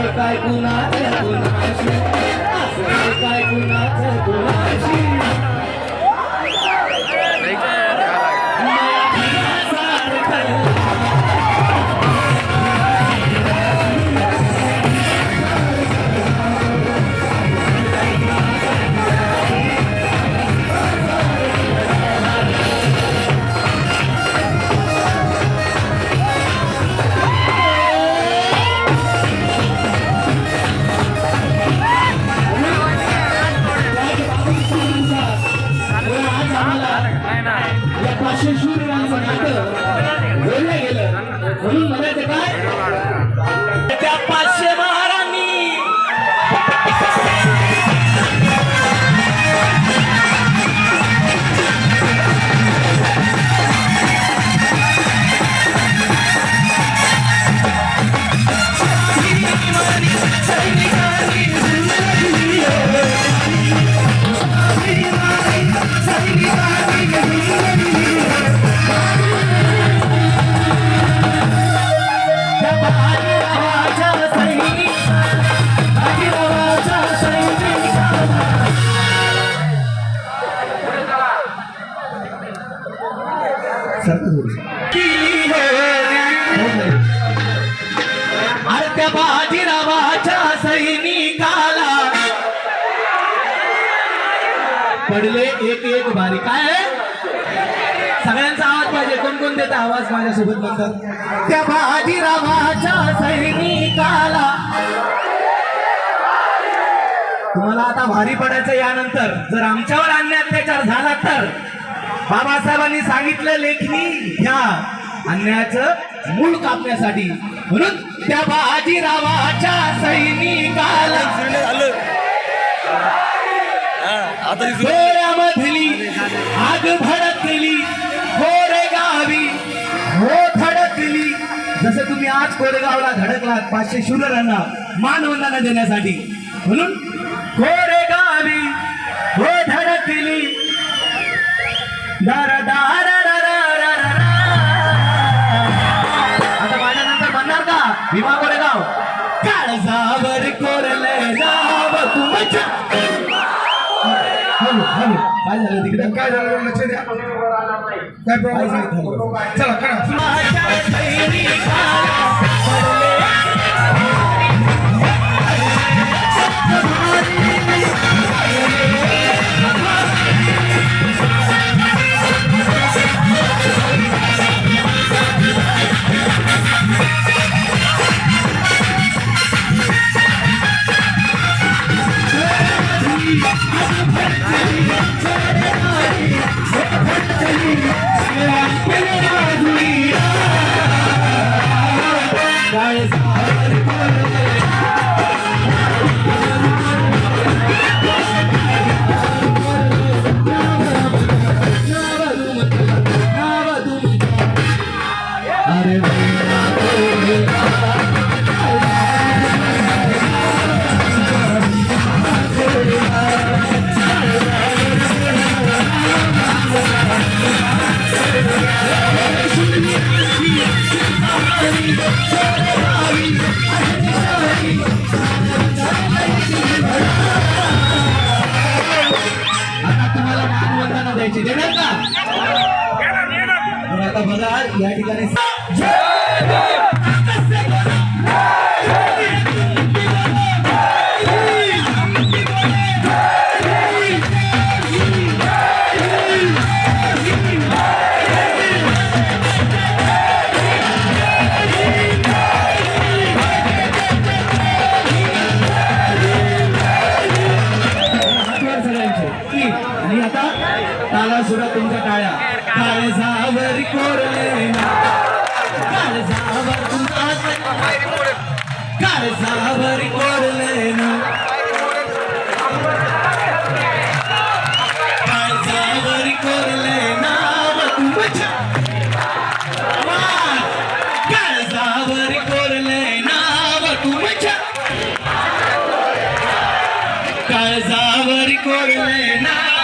काय काय कुणाच्या कुणाशी असं काय कुणाच्या कुणाशी ஒன்றும் केली बाजीरावाच्या सैनिकाला. पडले एक एक बारी काय सगळ्यांचा आवाज पाहिजे. कोण कोण देत आवाज माझ्यासोबत म्हणतात त्या बाजीरावाच्या सैनिकाला. तुम्हाला आता भारी पडायचं यानंतर. जर आमच्यावर अन्याय अत्याचार झाला तर? बाबासाहेबांनी सांगितलं लेखनी ह्या अन्यायाचं मूळ कापण्यासाठी. म्हणून त्या बाजीरावाच्या सैनिकाला डोळ्यामधली आग भडकली गोरे गावी हो धडकली जसं तुम्ही आज कोरेगावला धडकलात पाचशे शूररांना मानवंदना देण्यासाठी. म्हणून कोरेगावी हो धडकली आता माझ्यानंतर म्हणणार का भीमा कोरेगाव काळजावर कोरले नाव तुमच्या काय झालं तिकडे काय झालं लक्ष द्या काय प्रॉब्लेम चला करा आता बघा या ठिकाणी आणि आता ताला सुद्धा तुमच्या टाळ्या. काळजावर कोरले काळजावर कोरले ना. काळजावर कोरले नाव तुमच्या आवाज! काळजावर कोरले नाव तुमच्या काळजावर कोरले नाव